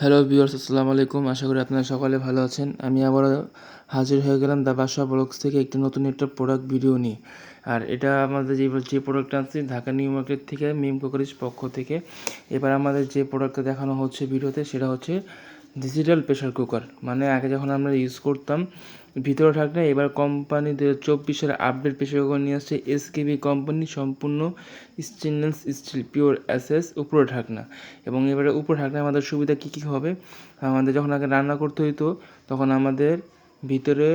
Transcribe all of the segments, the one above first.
Hello viewers আসসালামু আলাইকুম। আশা করি আপনারা সকালে ভালো আছেন। আমি আবার হাজির হয়ে গেলাম দা বাসা ব্লগস থেকে একটি নতুন একটা প্রোডাক্ট ভিডিও নিয়ে। আর এটা আমাদের যে যে প্রোডাক্টটা আনছি, ঢাকা নিউ মার্কেট থেকে মিম কোকারিজ পক্ষ থেকে। এবার আমাদের যে প্রোডাক্টটা দেখানো হচ্ছে ভিডিওতে, সেটা হচ্ছে ডিজিটাল প্রেশার কুকার মানে আগে যখন আমরা ইউজ করতাম, ভিতরে থাকলে এবার কোম্পানি দু চব্বিশের আপডেট প্রেশার কুকার নিয়ে আসছে এসকেবি কোম্পানি সম্পূর্ণ স্টেনলেস স্টিল পিওর অ্যাসেস উপরে ঢাকনা। এবং এবারে উপরে ঢাকনা আমাদের সুবিধা কী কী হবে? আমাদের যখন আগে রান্না করতে হইতো, তখন আমাদের ভিতরে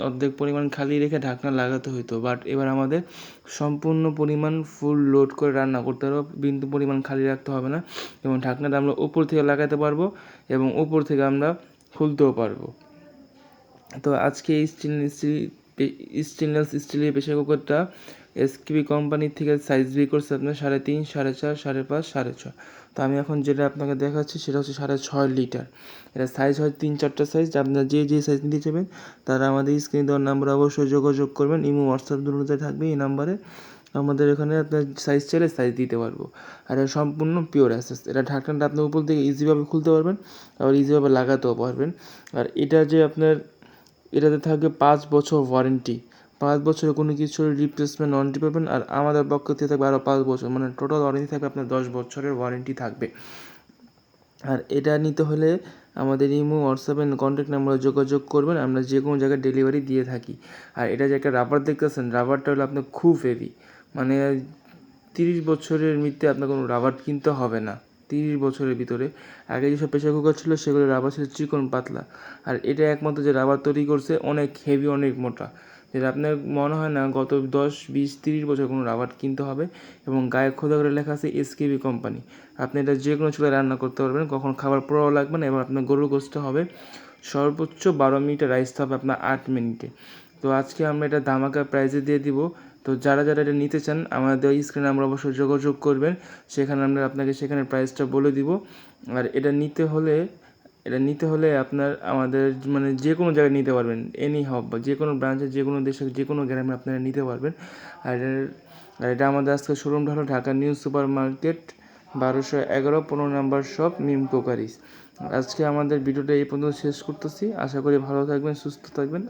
অর্ধেক পরিমাণ খালি রেখে ঢাকনা লাগাতে হইতো। বাট এবার আমাদের সম্পূর্ণ পরিমাণ ফুল লোড করে রান্না করতে হবে। বিন্দু পরিমাণ খালি রাখতে হবে না। এবং ঢাকনাটা আমরা উপর থেকে লাগাতে পারব এবং উপর থেকে আমরা খুলতেও পারব। তো আজকে এই স্টিল স্টেনলেস স্টিলের প্রেশার কুকারটা এসকিবি কোম্পানির থেকে সাইজ বি করছে আপনার সাড়ে তিন, সাড়ে চার, সাড়ে পাঁচ, সাড়ে ছয়। তো আমি এখন যেটা আপনাকে দেখাচ্ছি সেটা হচ্ছে সাড়ে ছয় লিটার এটা সাইজ হয় তিন, চারটা সাইজ আপনারা যে যে সাইজ নিতে চাইবেন, তারা আমাদের স্ক্রিনে দেওয়ার নাম্বার অবশ্যই যোগাযোগ করবেন। ইমো হোয়াটসঅ্যাপ দুটোতে থাকবে। এই নাম্বারে আমাদের এখানে আপনার সাইজ চাইলে সাইজ দিতে পারব। আর এটা সম্পূর্ণ পিওর অ্যাসেস এটা ঢাকনাটা আপনি উপর থেকে ইজিভাবে খুলতে পারবেন, আবার ইজিভাবে লাগাতেও পারবেন। আর এটা যে আপনার এটাতে থাকবে পাঁচ বছর ওয়ারেন্টি পাঁচ বছরে কোনো কিছুর রিপ্লেসমেন্ট ওয়ারেন্টি পাবেন আর আমাদের পক্ষ থেকে থাকবে আরও পাঁচ বছর। মানে টোটাল ওয়ারেন্টি থাকবে আপনার দশ বছরের ওয়ারেন্টি থাকবে। আর এটা নিতে হলে আমাদের ইমো হোয়াটসঅ্যাপে কন্ট্যাক্ট নাম্বারে যোগাযোগ করবেন। আমরা যে কোনো জায়গায় ডেলিভারি দিয়ে থাকি। আর এটা যে একটা রাবার দেখতেছেন রাবারটা হলো আপনার খুব হেভি মানে তিরিশ বছরের মধ্যে আপনার কোনো রাবার কিনতে হবে না। তিরিশ বছরের ভিতরে। আগে যেসব প্রেশার কুকার ছিল, সেগুলো রাবার ছিল চিকন পাতলা। আর এটা একমাত্র যে রাবার তৈরি করছে, অনেক হেভি অনেক মোটা। যেটা আপনার মনে হয় না, গত দশ, বিশ, তিরিশ বছর কোনো রাবার কিনতে হবে। এবং গায়ে খোদা করে লেখা আছে এসকেবি কোম্পানি আপনি এটা যে কোনো চুলায় রান্না করতে পারবেন, কখন খাবার পোড়াও লাগবে না এবং আপনার গরুর গোস্ত হবে। সর্বোচ্চ বারো মিনিটে রাইস হবে আপনার আট মিনিটে। তো আজকে আমরা এটা ধামাকা প্রাইজে দিয়ে দিব। তো যারা যারা এটা নিতে চান, আমাদের স্ক্রিনে আমরা অবশ্যই যোগাযোগ করবেন। সেখানে আমরা আপনাকে সেখানে প্রাইসটা বলে দিব। আর এটা নিতে হলে, এটা নিতে হলে আপনার আমাদের মানে যে কোনো জায়গায় নিতে পারবেন। এনি হব বা যে কোনো ব্রাঞ্চে যে কোনো দেশে যে কোনো গ্রামে আপনারা নিতে পারবেন। আর আর এটা আমাদের আজকে শোরুমটা হলো ঢাকা নিউ সুপার মার্কেট বারোশো এগারো, পনেরো নাম্বার শপ মিম কোকারিস। আজকে আমাদের ভিডিওটা এই পর্যন্ত শেষ করতেছি। আশা করি ভালো থাকবেন, সুস্থ থাকবেন।